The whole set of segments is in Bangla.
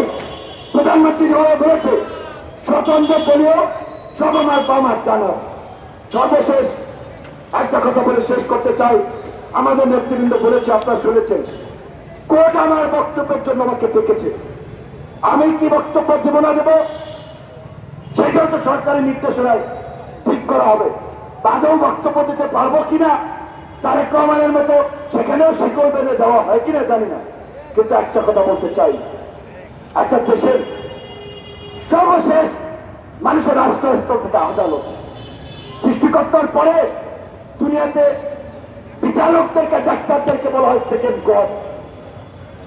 চাই প্রধানমন্ত্রী যেভাবে বলেছে, স্বতন্ত্র বলেও সব আমার বামার জানা সর্বশেষ একটা কথা বলে শেষ করতে চাই। আমাদের নেতৃবৃন্দ বলেছে, আপনারা শুনেছেন। কোর্ট আমার বক্তব্যের জন্য আমাকে ডেকেছে। আমি কি বক্তব্য দেব না দেব? সেটাও তো সরকারি নির্দেশনায় ঠিক করা হবে। তাদেরও বক্তব্য দিতে পারব কিনা, তারেক রহমানের মতো সেখানেও শিকল বেঁধে দেওয়া হয় কিনা জানি না। কিন্তু একটা কথা বলতে চাই। একটা দেশের সর্বশেষ মানুষের রাষ্ট্রস্তর থেকে আদালত সৃষ্টিকর্তার পরে দুনিয়াতে বিচারকদেরকে ডাক্তারদেরকে বলা হয় সেকেন্ড গড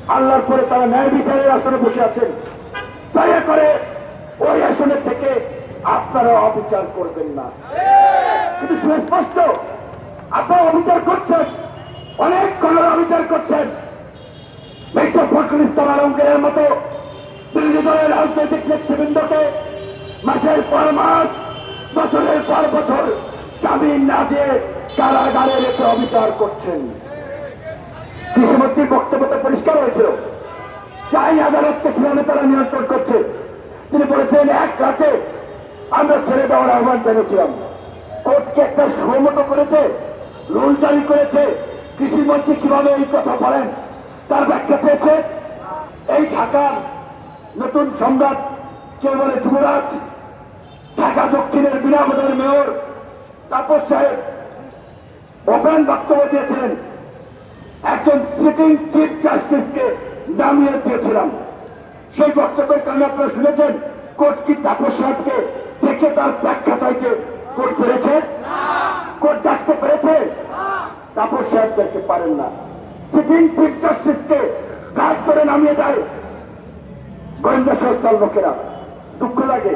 আল্লাহর পরে তারা ন্যায় বিচারের আসনে বসে আছেন। দয়া করে ওই আসনে থেকে আপনারা অবিচার করবেন না। কিন্তু সুস্পষ্ট আপনারা অবিচার করছেন। অনেক কলার অবিচার করছেন। দলের রাজনৈতিক নেতৃবৃন্দকে মাসের পর মাস, বছরের পর বছর জামিন না দিয়ে কারাগারে রেখে অবিচার করছেন। কৃষিমন্ত্রীর বক্তব্যটা পরিষ্কার হয়েছিল। চাই আদালতকে কীভাবে তারা নিয়ন্ত্রণ করছে। তিনি বলেছেন এক রাতে আমরা ছেড়ে দেওয়ার আহ্বান জানিয়েছিলাম। কোর্টকে একটা সমত করেছে, রুল জারি করেছে। কৃষিমন্ত্রী কীভাবে এই কথা বলেন, তার ব্যাখ্যা চেয়েছে। এই ঢাকার নতুন সম্রাট কেউ বলে যুবরাজ, ঢাকা দক্ষিণের বিরামদের মেয়র তাপস সাহেব ওপেন বক্তব্য দিয়েছিলেন। একজন সিটিং চিফ জাস্টিসকে নামিয়ে দিয়েছিলাম। সেই বক্তব্যের কারণে আপনারা শুনেছেন, কোর্ট কি তাপস সাহেবকে দেখে তার ব্যাখ্যা চাইতে কোর্ট পেরেছে কোর্ট ডাকতে পেরেছে? তাপস সাহেবদেরকে পারেন না। সিটিং চিফ জাস্টিসকে গাছ করে নামিয়ে দেয় গোয়েন্দা সংস্থার লোকেরা, দুঃখ লাগে।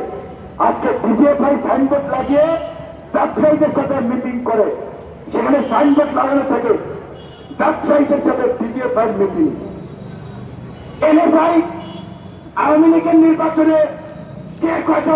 আজকে বিজেপি সাইনবোর্ড লাগিয়ে ব্যবসায়ীদের সাথে মিটিং করে। সেখানে সাইনবোর্ড লাগানো থাকে, ব্যবসায়ীদের সাথে বিজেপি মিটিং এনএসআই আওয়ামী লীগের নির্বাচনে কে কয়টা